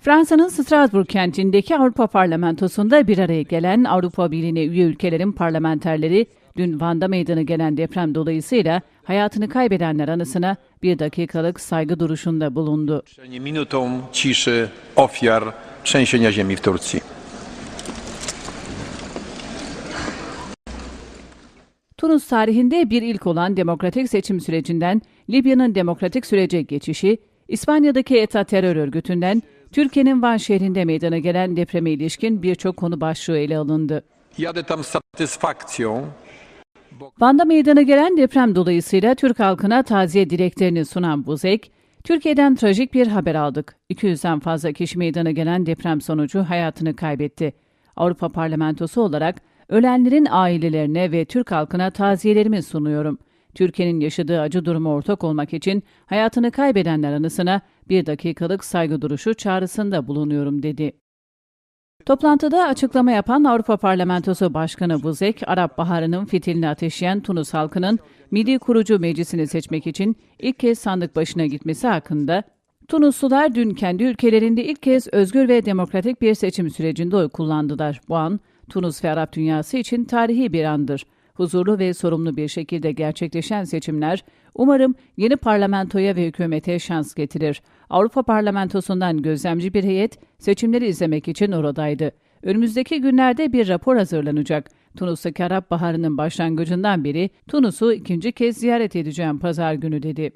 Fransa'nın Strasbourg kentindeki Avrupa Parlamentosu'nda bir araya gelen Avrupa Birliği'ne üye ülkelerin parlamenterleri dün Van'da meydana gelen deprem dolayısıyla hayatını kaybedenler anısına bir dakikalık saygı duruşunda bulundu. minutą ciszy ofiar trzęsienia ziemi w Turcji. Tunus tarihinde bir ilk olan demokratik seçim sürecinden Libya'nın demokratik sürece geçişi, İspanya'daki ETA terör örgütünden Türkiye'nin Van şehrinde meydana gelen depreme ilişkin birçok konu başlığı ele alındı. Van'da meydana gelen deprem dolayısıyla Türk halkına taziye dileklerini sunan Buzek, Türkiye'den trajik bir haber aldık. 200'den fazla kişi meydana gelen deprem sonucu hayatını kaybetti. Avrupa Parlamentosu olarak ölenlerin ailelerine ve Türk halkına taziyelerimi sunuyorum. Türkiye'nin yaşadığı acı duruma ortak olmak için hayatını kaybedenler anısına bir dakikalık saygı duruşu çağrısında bulunuyorum dedi. Toplantıda açıklama yapan Avrupa Parlamentosu Başkanı Buzek, Arap Baharı'nın fitilini ateşleyen Tunus halkının Milli Kurucu Meclisi'ni seçmek için ilk kez sandık başına gitmesi hakkında, Tunuslular dün kendi ülkelerinde ilk kez özgür ve demokratik bir seçim sürecinde oy kullandılar. Bu an, Tunus ve Arap dünyası için tarihi bir andır. Huzurlu ve sorumlu bir şekilde gerçekleşen seçimler umarım yeni parlamentoya ve hükümete şans getirir. Avrupa Parlamentosu'ndan gözlemci bir heyet seçimleri izlemek için oradaydı. Önümüzdeki günlerde bir rapor hazırlanacak. Tunus'taki Arap Baharı'nın başlangıcından beri Tunus'u ikinci kez ziyaret edeceğim pazar günü dedi.